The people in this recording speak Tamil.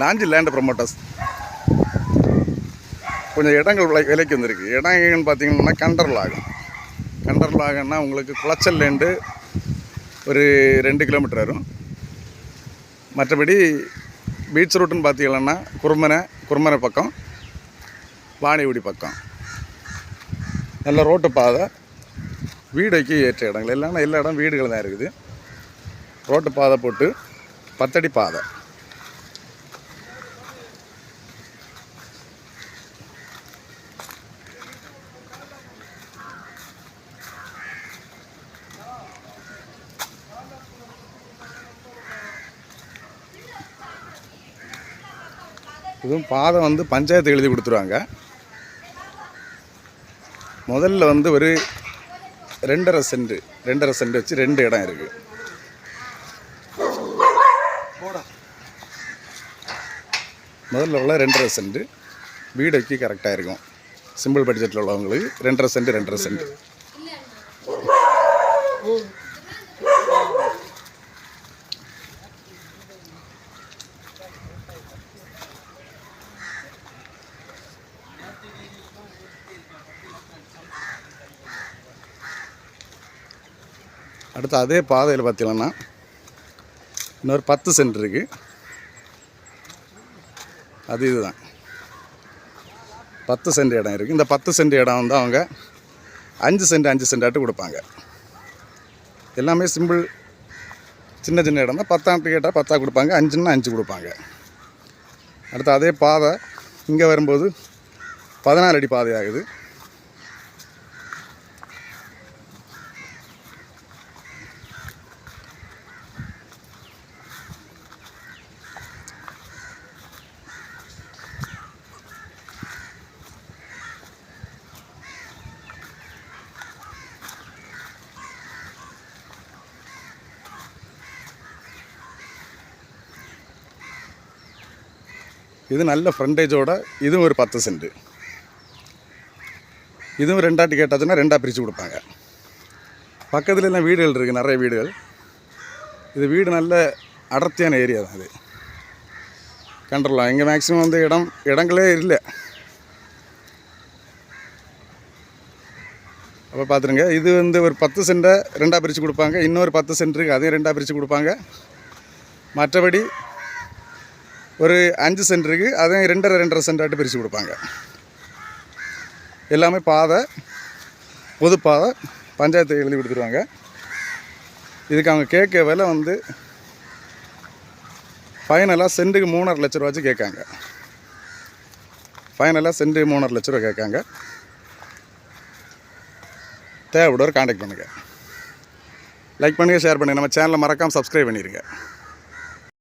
நாஞ்சி லேண்ட் ப்ரொமோட்டர்ஸ் கொஞ்சம் இடங்கள் விலை விலைக்கு வந்திருக்கு. இடம் எங்கன்னு பார்த்தீங்கன்னா கண்டர்ல ஆகும் உங்களுக்கு குளச்சல் லேண்டு ஒரு ரெண்டு கிலோமீட்டர் வரும். மற்றபடி பீச் ரூட்டுன்னு பார்த்தீங்கன்னா குருமனை குருமனை பக்கம் வாணிகுடி பக்கம். நல்ல ரோட்டு பாதை. வீடைக்கு ஏற்ற இடங்கள். இல்லைன்னா எல்லா இடம் வீடுகள் தான் இருக்குது. ரோட்டு பாதை போட்டு பத்தடி பாதை. இதுவும் பாதை வந்து பஞ்சாயத்து எழுதி கொடுத்துருவாங்க. முதல்ல வந்து ஒரு ரெண்டரை சென்ட் ரெண்டரை சென்ட் வச்சு ரெண்டு இடம் இருக்குது முதல்ல உள்ள ரெண்டரை சென்ட் வீடைக்கு கரெக்டாக இருக்கும். சிம்பிள் பட்ஜெட்டில் உள்ளவங்களுக்கு ரெண்டரை சென்ட் ரெண்டரை சென்ட். அடுத்து அதே பாதையில் பார்த்தீங்கன்னா இன்னொரு பத்து சென்ட் இருக்குது அது இதுதான். பத்து சென்ட் இடம் இருக்குது இந்த பத்து சென்ட் இடம் வந்து அவங்க அஞ்சு சென்ட் அஞ்சு சென்டாட்டு கொடுப்பாங்க. எல்லாமே சிம்பிள் சின்ன சின்ன இடம் தான். பத்தாண்டு கேட்டால் பத்தா கொடுப்பாங்க. அஞ்சுன்னா அஞ்சு கொடுப்பாங்க. அடுத்து அதே பாதை இங்கே வரும்போது பதினாலு அடி பாதை ஆகுது. இது நல்ல ஃப்ரண்டேஜோட இதுவும் ஒரு பத்து சென்ட் இதுவும் ரெண்டாட்டி கேட்டாச்சுன்னா ரெண்டாக பிரித்து கொடுப்பாங்க. பக்கத்துல எல்லாம் வீடுகள் இருக்குது நிறைய வீடுகள். இது வீடு நல்ல அடர்த்தியான ஏரியா தான் இது. கண்டரலாம் இங்கே மேக்ஸிமம் வந்து இடம் இடங்களே இல்லை. அப்போ பார்த்துருங்க இது வந்து ஒரு பத்து சென்ட்டை ரெண்டாக பிரித்து கொடுப்பாங்க இன்னொரு பத்து சென்ட் இருக்குது அதையும் ரெண்டாக பிரித்து கொடுப்பாங்க. மற்றபடி ஒரு அஞ்சு சென்ட் இருக்குது அதையும் ரெண்டரை ரெண்டரை சென்டாட்டு பிரித்து கொடுப்பாங்க. எல்லாமே பாதை பொது பாதை பஞ்சாயத்து எழுதி கொடுத்துருவாங்க. இதுக்கு அவங்க கேட்க விலை வந்து ஃபைனலாக சென்ட்டுக்கு மூணரை லட்ச ரூபா வச்சு கேட்காங்க ஃபைனலாக சென்ட்டு மூணரை லட்ச ரூபா கேட்காங்க. தேவைப்படுவர் காண்டாக்ட் பண்ணுங்கள் லைக் பண்ணுங்கள் ஷேர் பண்ணுங்கள் நம்ம சேனலை மறக்காமல் சப்ஸ்கிரைப் பண்ணிடுங்க